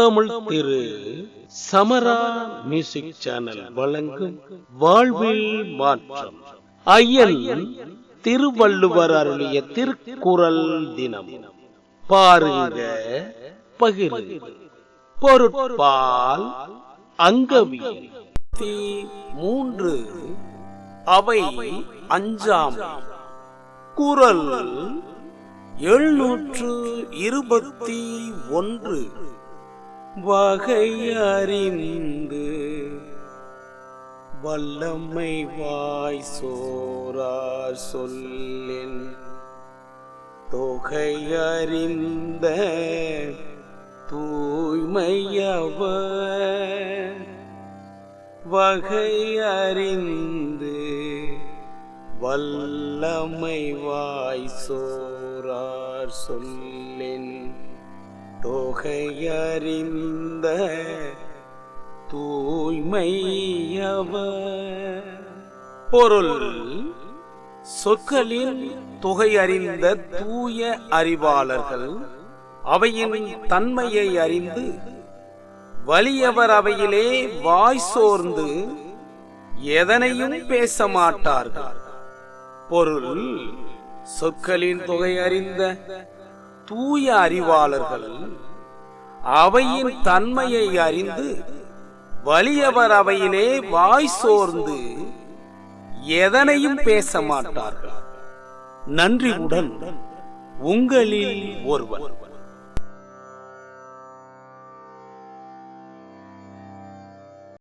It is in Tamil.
தமிழ் திரு சமரா மியூசிக் சேனல் வழங்கும் வாழ்வில் மாற்றம். ஐயன் திருவள்ளுவர் அருளிய திருக்குறள் தினம். பாருங்க பகிரு பொருட்பால் அங்கவி. மூன்று அவை அஞ்சாம். குரல் எழுநூற்று இருபத்தி ஒன்று. வகை அறிந்து வல்லமை வாய் சோரார் சொல்லின் தொகை அறிந்த தூய்மையவ வகை அறிந்து வல்லமை வாய் சோரார் சொல்லின் தொகையறிந்த தூய்மையவ பொருள் சொற்களின் தொகையறிந்த தூய அறிவாளர்கள் அவையின் தன்மையை அறிந்து வலியவர் அவையிலே வாய் சோர்ந்து எதனையும் பேச மாட்டார்கள் பொருள் சொற்களின் தொகை அறிந்த தூய அறிவாளர்கள் அவையின் தன்மையை அறிந்து வலியவர் அவையிலே வாய் சோர்ந்து எதனையும் பேச மாட்டார்கள். நன்றியுடன் உங்களில் ஒருவர்.